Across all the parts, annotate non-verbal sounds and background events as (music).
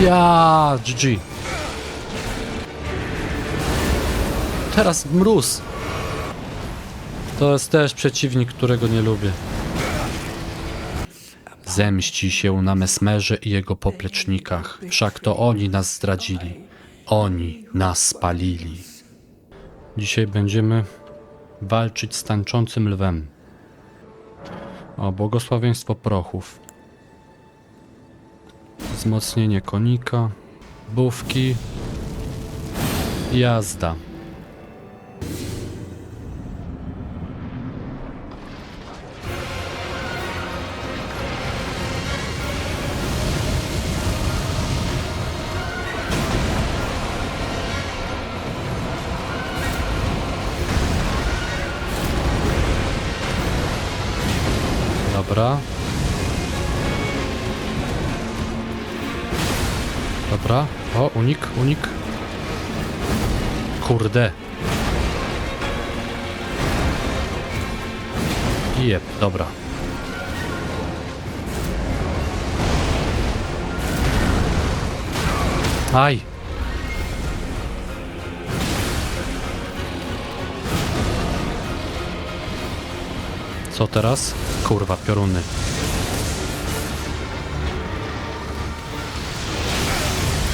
Ja, GG. Teraz mróz. To jest też przeciwnik, którego nie lubię. Zemści się na Mesmerze i jego poplecznikach. Wszak to oni nas zdradzili. Oni nas spalili. Dzisiaj będziemy walczyć z tańczącym lwem. O, błogosławieństwo prochów. Wzmocnienie konika. Bówki. Jazda. Dobra. Dobra. O, unik, unik. Kurde. Jep, dobra. Aj. Co teraz? Kurwa, pioruny.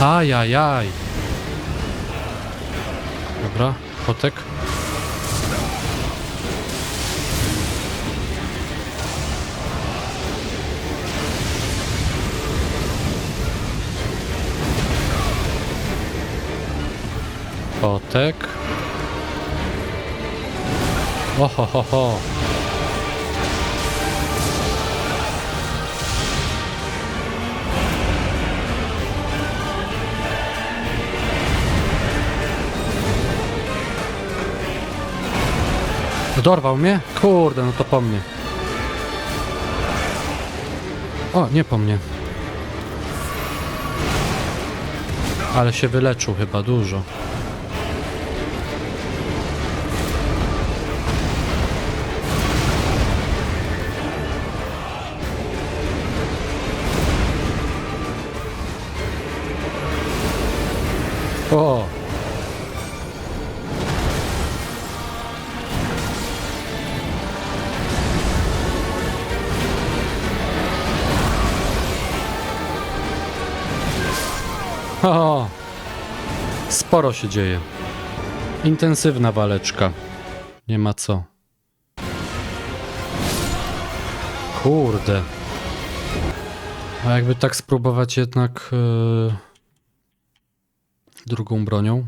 Ajajaj. Dobra, kotek. Kotek. Oho, ho, ho. Dorwał mnie? Kurde, no to po mnie. O, nie po mnie. Ale się wyleczył chyba dużo. (laughs) O, sporo się dzieje. Intensywna waleczka. Nie ma co. Kurde. A jakby tak spróbować jednak yy, drugą bronią?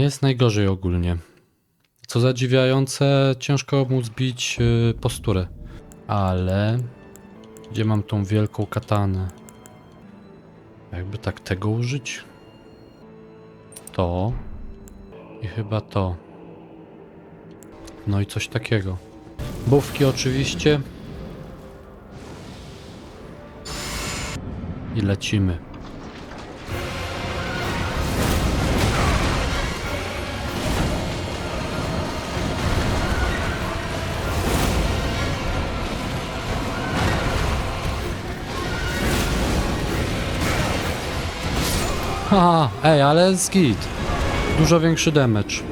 Nie jest najgorzej ogólnie. Co zadziwiające, ciężko mu zbić y, posturę. Ale gdzie mam tą wielką katanę? Jakby tak tego użyć? To i chyba to. No i coś takiego. Bówki oczywiście. I lecimy. Haha, ej, ale z git. Dużo większy damage.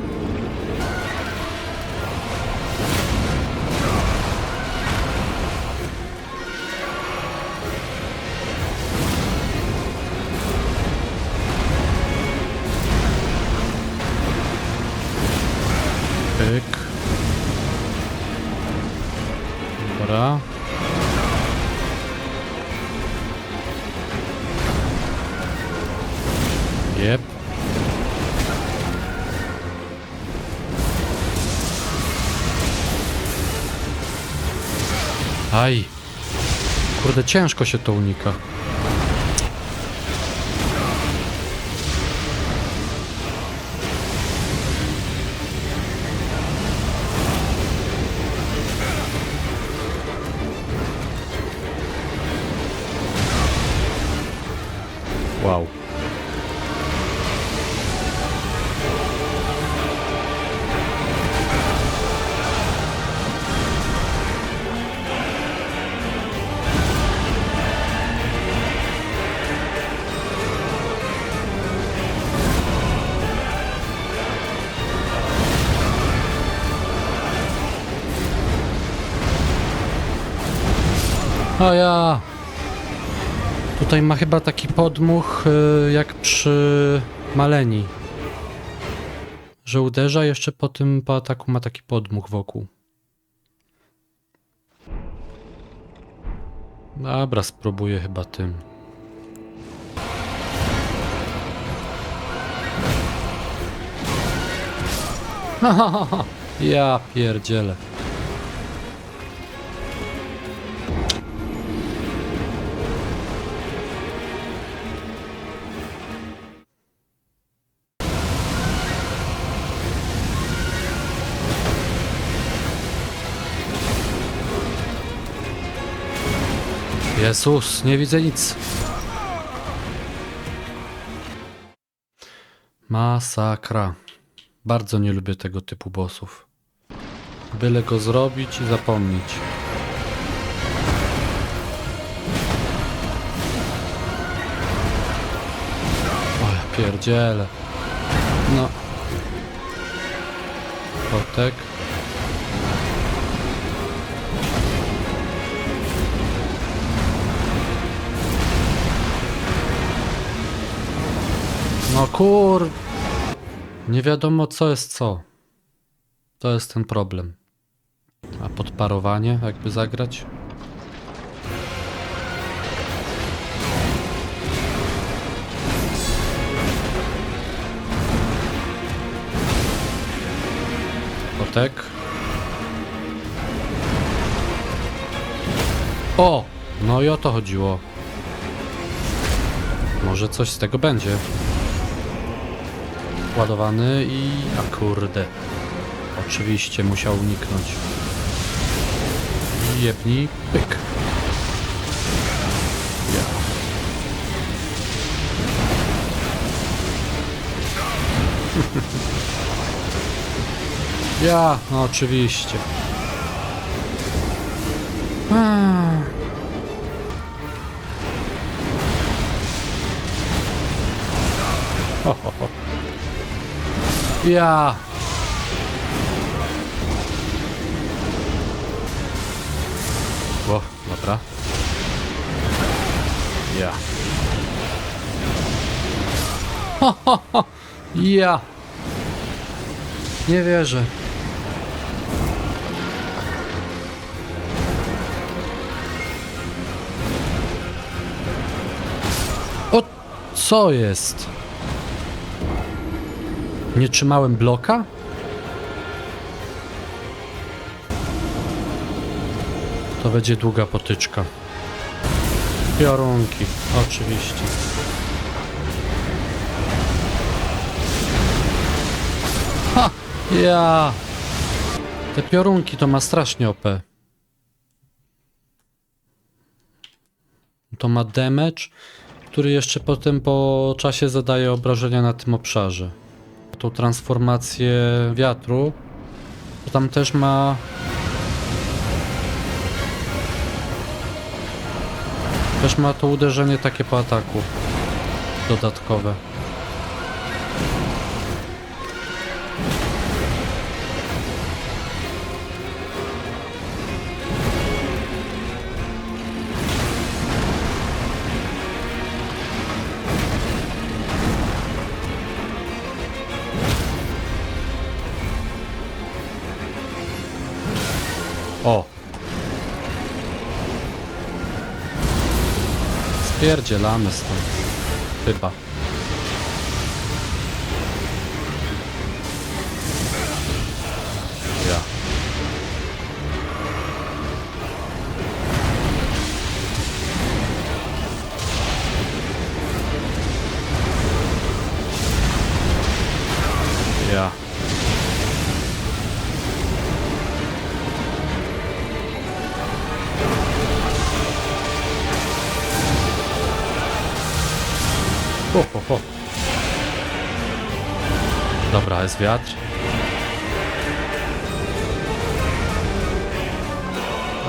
Ciężko się to unika. O ja! Tutaj ma chyba taki podmuch y, jak przy Maleni. Że uderza jeszcze po tym po ataku ma taki podmuch wokół. Dobra, spróbuję chyba tym. (laughs) Ja pierdzielę. Jezus, nie widzę nic. Masakra. Bardzo nie lubię tego typu bossów. Byle go zrobić i zapomnieć. O ja pierdzielę. No. Kotek. No kur... Nie wiadomo co jest co. To jest ten problem. A podparowanie jakby zagrać? Kotek. O! No i o to chodziło. Może coś z tego będzie. Ładowany i... A kurde. Oczywiście musiał uniknąć. Jebni, pyk. Ja. Ja, no oczywiście. Ah. Ja. O, dobra. Ja. Ho, ho, ho. Ja. Nie wierzę. O, co jest? Nie trzymałem bloka? To będzie długa potyczka. Piorunki, oczywiście. Ha! Ja! Te piorunki to ma strasznie OP. To ma damage, który jeszcze potem po czasie zadaje obrażenia na tym obszarze tą transformację wiatru, to tam też ma też ma to uderzenie takie po ataku dodatkowe. Spierdzielamy stąd. Chyba. Wiatr.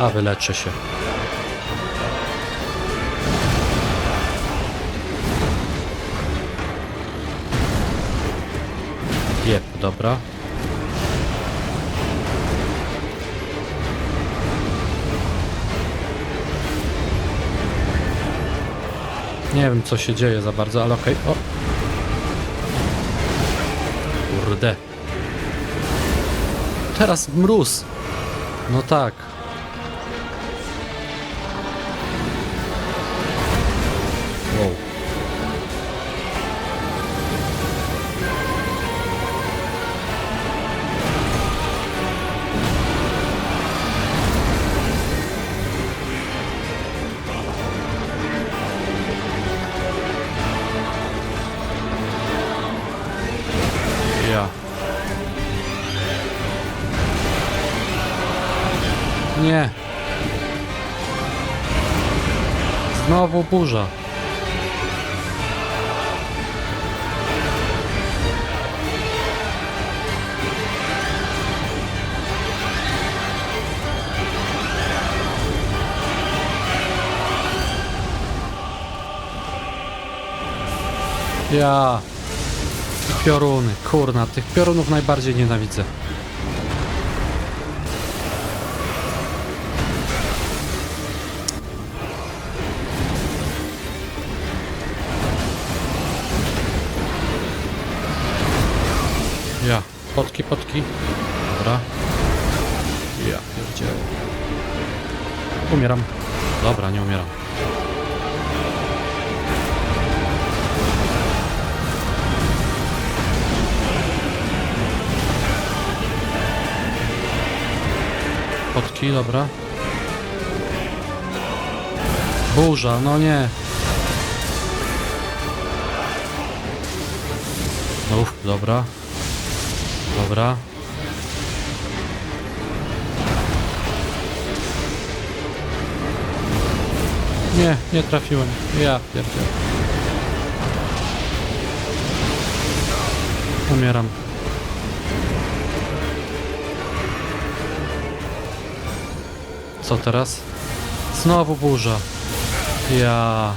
A wyleczę się. Jep, dobra. Nie wiem co się dzieje za bardzo, ale okej. O. Kurde. Teraz mróz. No tak. Wow. Znowu burza. Ja. Pioruny, kurna, tych piorunów najbardziej nienawidzę. Potki, potki. Dobra. Ja, pierdzielę. Umieram. Dobra, nie umieram. Potki, dobra. Burza, no nie. Uff, dobra. Dobra. Nie, nie trafiłem. Ja pierdzielę. Umieram. Co teraz? Znowu burza. Ja.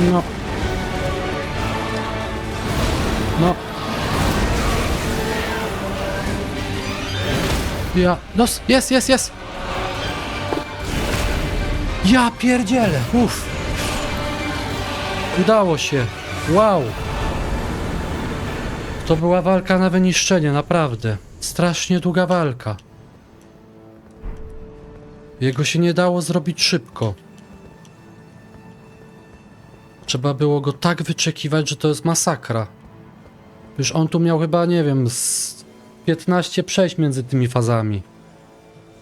No. No. Ja. Los, jest, jest, jest. Ja pierdzielę. Uff. Udało się. Wow. To była walka na wyniszczenie, naprawdę. Strasznie długa walka. Jego się nie dało zrobić szybko. Trzeba było go tak wyczekiwać, że to jest masakra. Już on tu miał chyba, nie wiem, z 15 przejść między tymi fazami.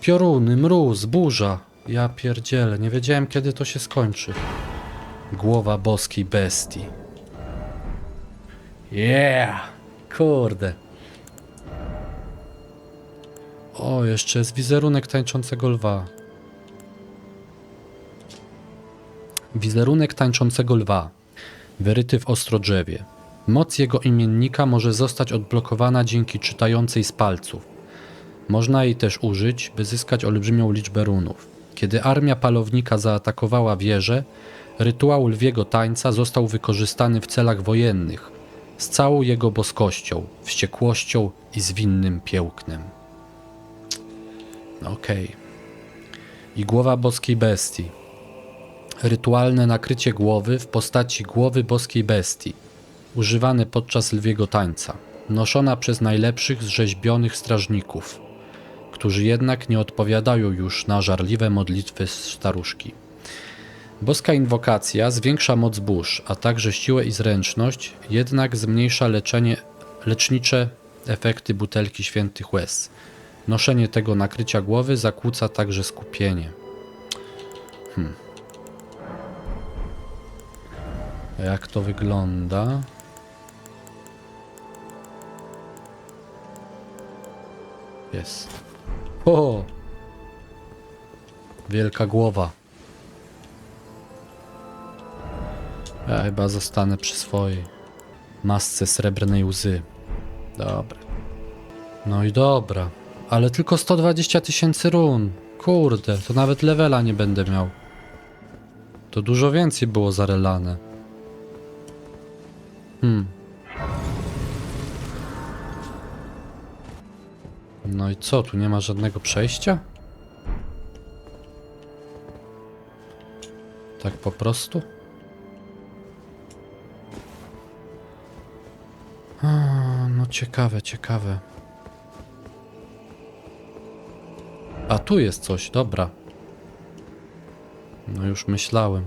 Pioruny, mróz, burza. Ja pierdzielę, nie wiedziałem kiedy to się skończy. Głowa boskiej bestii. Yeah! Kurde. O, jeszcze jest wizerunek tańczącego lwa. Wizerunek tańczącego lwa, wyryty w ostrodrzewie. Moc jego imiennika może zostać odblokowana dzięki czytającej z palców. Można jej też użyć, by zyskać olbrzymią liczbę runów. Kiedy armia palownika zaatakowała wieżę, rytuał lwiego tańca został wykorzystany w celach wojennych, z całą jego boskością, wściekłością i zwinnym piełknem. Okej. I głowa boskiej bestii. Rytualne nakrycie głowy w postaci głowy boskiej bestii, używane podczas lwiego tańca, noszona przez najlepszych z rzeźbionych strażników, którzy jednak nie odpowiadają już na żarliwe modlitwy staruszki. Boska inwokacja zwiększa moc burz, a także siłę i zręczność, jednak zmniejsza leczenie, lecznicze efekty butelki świętych łez. Noszenie tego nakrycia głowy zakłóca także skupienie. A Jak to wygląda? Jest. O! Wielka głowa. Ja chyba zostanę przy swojej masce srebrnej łzy. Dobra. No i dobra. Ale tylko 120 tysięcy run. Kurde, to nawet levela nie będę miał. To dużo więcej było zarelane. Hmm. No i co, tu nie ma żadnego przejścia? Tak po prostu? A, no ciekawe, ciekawe. A tu jest coś, dobra. No już myślałem.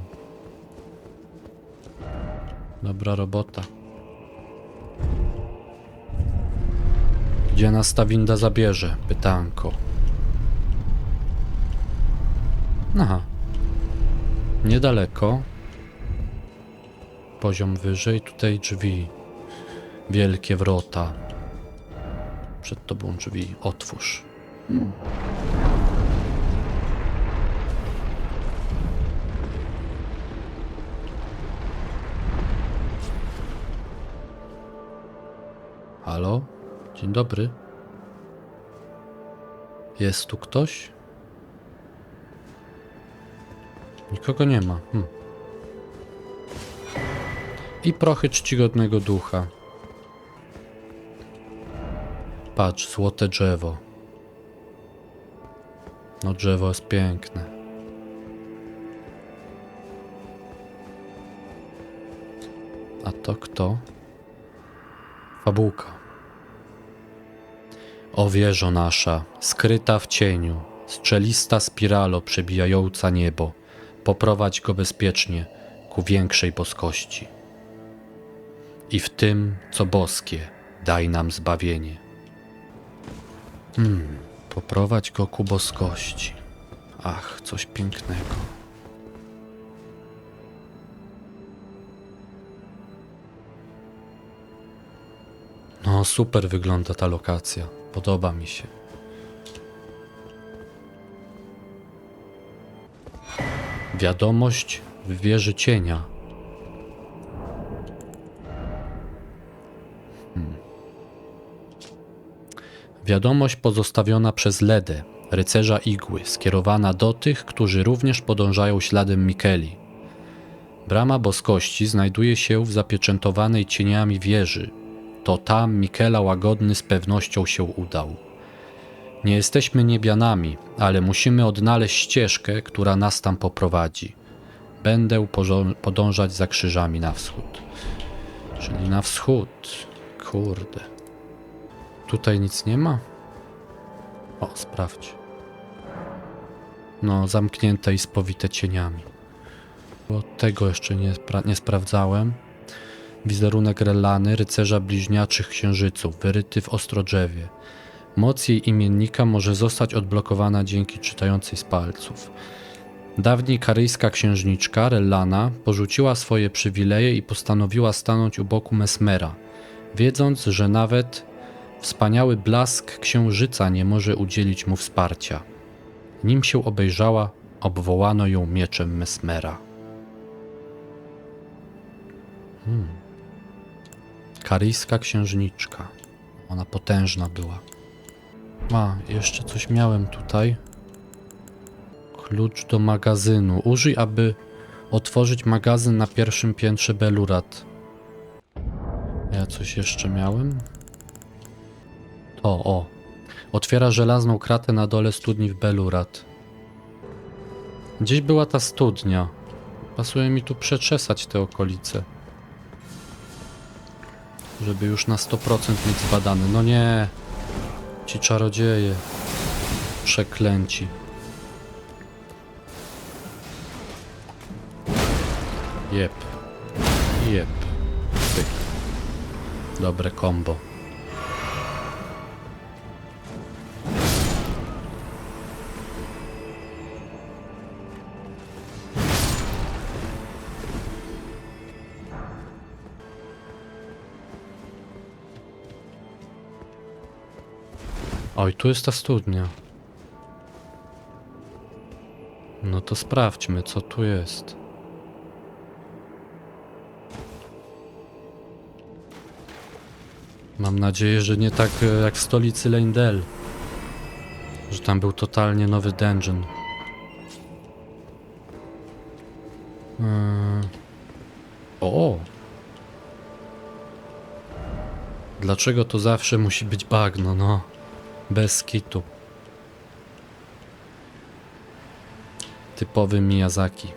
Dobra robota. Gdzie nas ta winda zabierze? Pytanko. Aha. Niedaleko. Poziom wyżej, tutaj drzwi. Wielkie wrota. Przed tobą drzwi. Otwórz. Halo? Dzień dobry. Jest tu ktoś? Nikogo nie ma. Hm. I prochy czcigodnego ducha. Patrz, złote drzewo. No drzewo jest piękne. A to kto? Fabułka. O wieżo nasza, skryta w cieniu, strzelista spiralo przebijająca niebo, poprowadź go bezpiecznie ku większej boskości. I w tym, co boskie, daj nam zbawienie. Hmm, poprowadź go ku boskości. Ach, coś pięknego. No, super wygląda ta lokacja. Podoba mi się. Wiadomość w wieży cienia. Hmm. Wiadomość pozostawiona przez Ledę, rycerza igły, skierowana do tych, którzy również podążają śladem Mikeli. Brama boskości znajduje się w zapieczętowanej cieniami wieży, to tam Mikela łagodny z pewnością się udał. Nie jesteśmy niebianami, ale musimy odnaleźć ścieżkę, która nas tam poprowadzi. Będę podążać za krzyżami na wschód. Czyli na wschód. Kurde. Tutaj nic nie ma? O, sprawdź. No, zamknięte i spowite cieniami. Bo tego jeszcze nie, spra- nie sprawdzałem. Wizerunek Relany, rycerza bliźniaczych księżyców, wyryty w ostrodrzewie. Moc jej imiennika może zostać odblokowana dzięki czytającej z palców. Dawniej karyjska księżniczka, Rellana, porzuciła swoje przywileje i postanowiła stanąć u boku Mesmera, wiedząc, że nawet wspaniały blask księżyca nie może udzielić mu wsparcia. Nim się obejrzała, obwołano ją mieczem Mesmera. Karyjska księżniczka. Ona potężna była. A, jeszcze coś miałem tutaj. Klucz do magazynu. Użyj, aby otworzyć magazyn na pierwszym piętrze Belurat. Ja coś jeszcze miałem? To, o. Otwiera żelazną kratę na dole studni w Belurat. Gdzieś była ta studnia. Pasuje mi tu przeczesać te okolice żeby już na 100% mieć zbadane. No nie, ci czarodzieje, przeklęci. Jep, jep. Dobre kombo. Oj, tu jest ta studnia. No to sprawdźmy, co tu jest. Mam nadzieję, że nie tak e, jak w stolicy Leyndell. Że tam był totalnie nowy dungeon. Eee. O! Dlaczego to zawsze musi być bagno, no? Bez kitu. Typowy Miyazaki.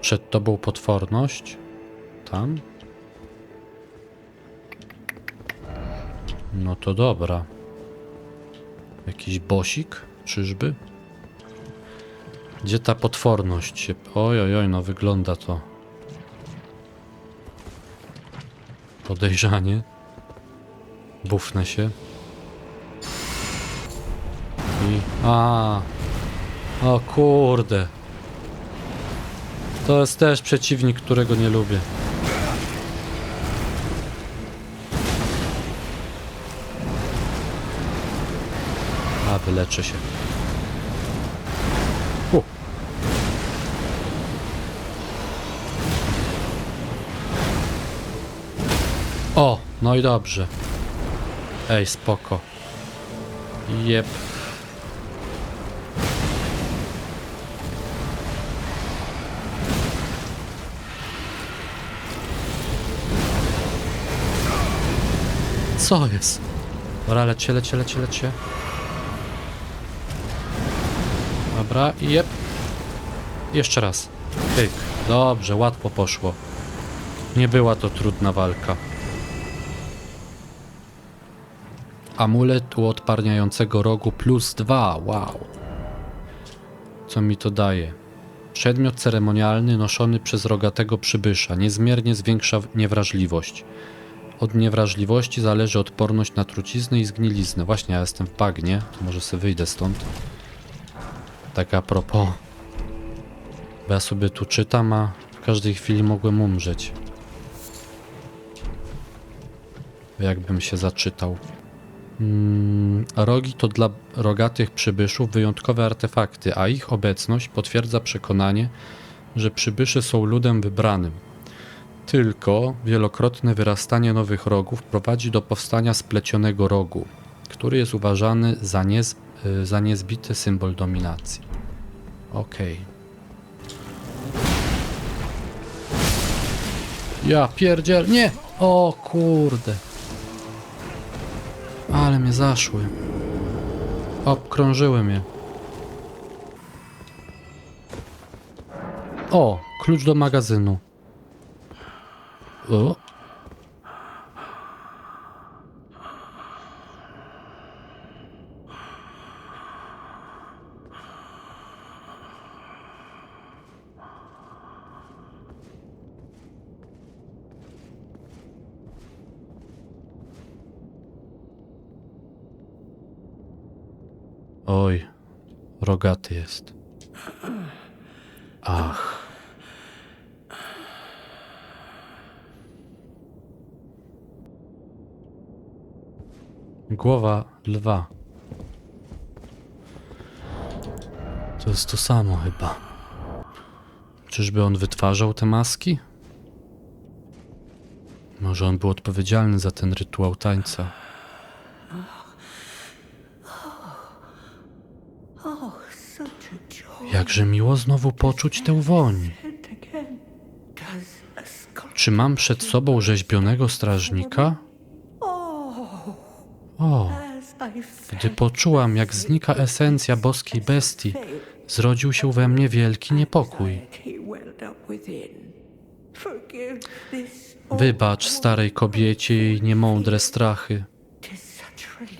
Przed tobą potworność? Tam? No to dobra. Jakiś bosik? Czyżby? Gdzie ta potworność. Oj, oj, oj, no wygląda to. Podejrzanie. Bufnę się. I... A. O kurde. To jest też przeciwnik, którego nie lubię. A, wyleczę się. O, no i dobrze. Ej, spoko. Jep. Co jest? Dobra, lecie, lecie, lecie, lecie. Dobra, jep. Jeszcze raz. Pyk. Dobrze, łatwo poszło. Nie była to trudna walka. Amulet u odparniającego rogu plus dwa. Wow. Co mi to daje? Przedmiot ceremonialny noszony przez rogatego przybysza niezmiernie zwiększa niewrażliwość. Od niewrażliwości zależy odporność na truciznę i zgniliznę. Właśnie ja jestem w bagnie, to może sobie wyjdę stąd. Tak a propos. Bo ja sobie tu czytam, a w każdej chwili mogłem umrzeć. Jakbym się zaczytał. Mm, rogi to dla rogatych przybyszów wyjątkowe artefakty, a ich obecność potwierdza przekonanie, że przybysze są ludem wybranym. Tylko wielokrotne wyrastanie nowych rogów prowadzi do powstania splecionego rogu, który jest uważany za, niez, y, za niezbity symbol dominacji. Okej. Ja pierdziel... Nie! O kurde. Ale mnie zaszły. Obkrążyły mnie. O! Klucz do magazynu. O. Oj, rogaty jest. Ach. Głowa lwa. To jest to samo chyba. Czyżby on wytwarzał te maski? Może on był odpowiedzialny za ten rytuał tańca. Jakże miło znowu poczuć tę woń. Czy mam przed sobą rzeźbionego strażnika? O, gdy poczułam, jak znika esencja boskiej bestii, zrodził się we mnie wielki niepokój. Wybacz starej kobiecie jej niemądre strachy.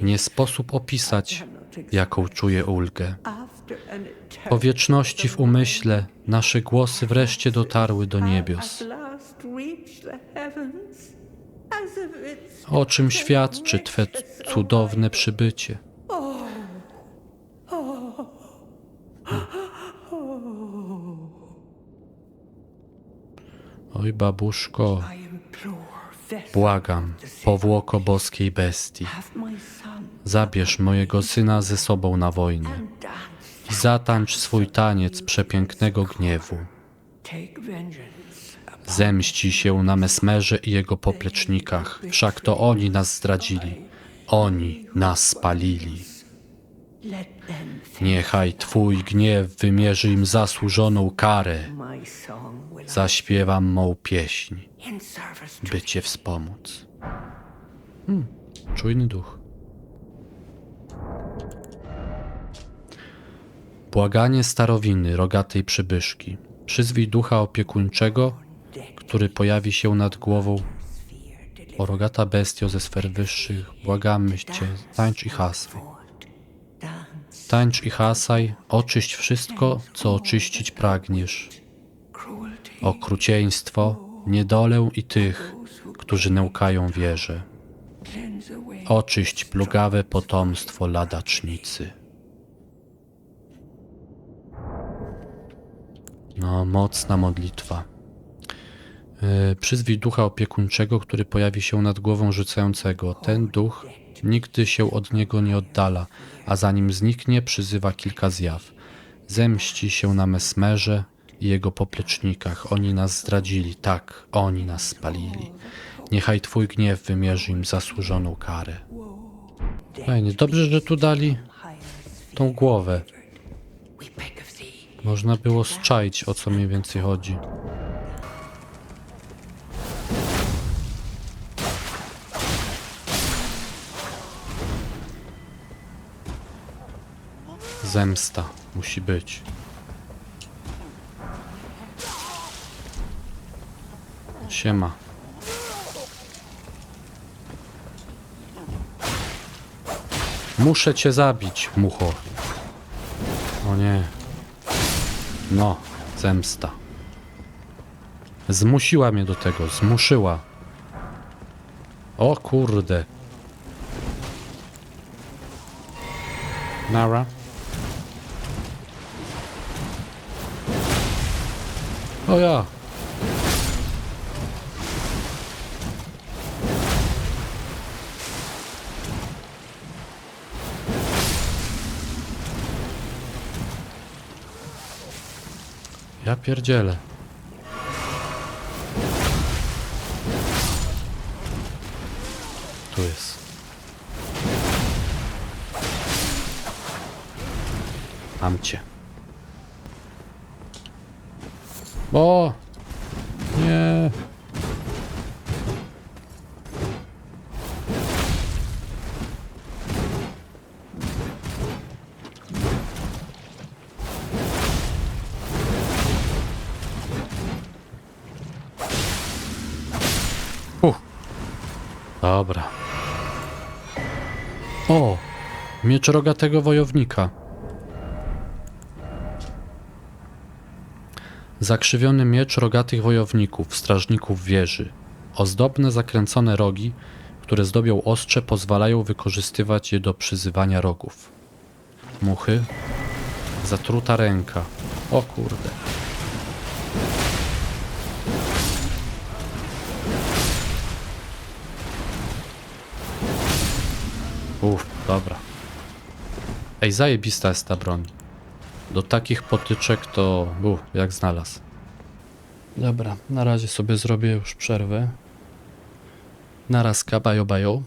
Nie sposób opisać, jaką czuję ulgę. Po wieczności w umyśle nasze głosy wreszcie dotarły do niebios. O czym świadczy Twe cudowne przybycie? Oj, babuszko, Błagam, powłoko boskiej bestii, zabierz mojego syna ze sobą na wojnę zatańcz swój taniec przepięknego gniewu. Zemści się na Mesmerze i jego poplecznikach, wszak to oni nas zdradzili. Oni nas spalili. Niechaj Twój gniew wymierzy im zasłużoną karę. Zaśpiewam mą pieśń, by Cię wspomóc. Hmm, czujny duch. Błaganie starowiny rogatej przybyszki. Przyzwij ducha opiekuńczego, który pojawi się nad głową. O rogata bestio ze sfer wyższych, błagamy Cię, tańcz i hasaj. Tańcz i hasaj, oczyść wszystko, co oczyścić pragniesz. Okrucieństwo, niedolę i tych, którzy nękają wierzę. Oczyść plugawe potomstwo ladacznicy. No, mocna modlitwa. Yy, przyzwij ducha opiekuńczego, który pojawi się nad głową rzucającego. Ten duch nigdy się od niego nie oddala, a zanim zniknie, przyzywa kilka zjaw. Zemści się na Mesmerze i jego poplecznikach. Oni nas zdradzili, tak, oni nas spalili. Niechaj Twój gniew wymierzy im zasłużoną karę. Fajnie, dobrze, że tu dali tą głowę. Można było zczaić, o co mniej więcej chodzi. Zemsta musi być. Siema. Muszę cię zabić, mucho. O nie. No, zemsta. Zmusiła mnie do tego, zmuszyła. O kurde. Nara. O ja. Ja pierdzielę. Tu jest. Mam cię. O! Dobra. O! Miecz rogatego wojownika. Zakrzywiony miecz rogatych wojowników, strażników wieży. Ozdobne zakręcone rogi, które zdobią ostrze, pozwalają wykorzystywać je do przyzywania rogów. Muchy. Zatruta ręka. O kurde. Uff, dobra. Ej, zajebista jest ta broń. Do takich potyczek to... Uff, jak znalazł. Dobra, na razie sobie zrobię już przerwę. Naraz kabajo bajo.